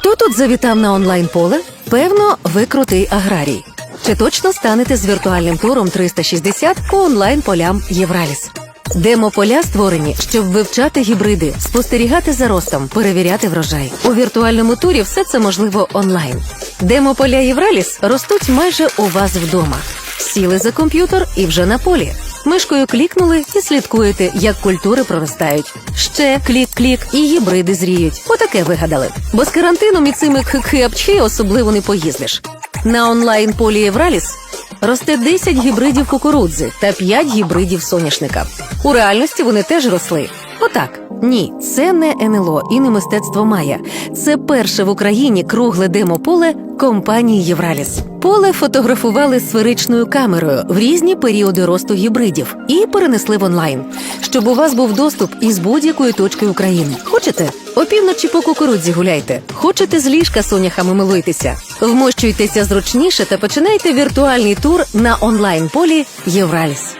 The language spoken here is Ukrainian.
Хто тут завітав на онлайн поле? Певно, ви крутий аграрій. Чи точно станете з віртуальним туром 360 по онлайн полям Євраліс? Демо-поля створені, щоб вивчати гібриди, спостерігати за ростом, перевіряти врожай. У віртуальному турі все це можливо онлайн. Демо-поля Євраліс ростуть майже у вас вдома. Сіли за комп'ютер і вже на полі. Мишкою клікнули і слідкуєте, як культури проростають. Ще клік-клік і гібриди зріють. Отаке вигадали. Бо з карантином і цими кхи особливо не поїздиш. На онлайн полі Євраліс росте 10 гібридів кукурудзи та 5 гібридів соняшника. У реальності вони теж росли. Отак. Ні, це не НЛО і не мистецтво Майя. Це перше в Україні кругле демо-поле компанії Євраліс. Поле фотографували сферичною камерою в різні періоди росту гібридів і перенесли в онлайн, щоб у вас був доступ із будь-якої точки України. Хочете? Опівночі по кукурудзі гуляйте. Хочете з ліжка соняхами милуйтеся. Вмощуйтеся зручніше та починайте віртуальний тур на онлайн полі Євраліс.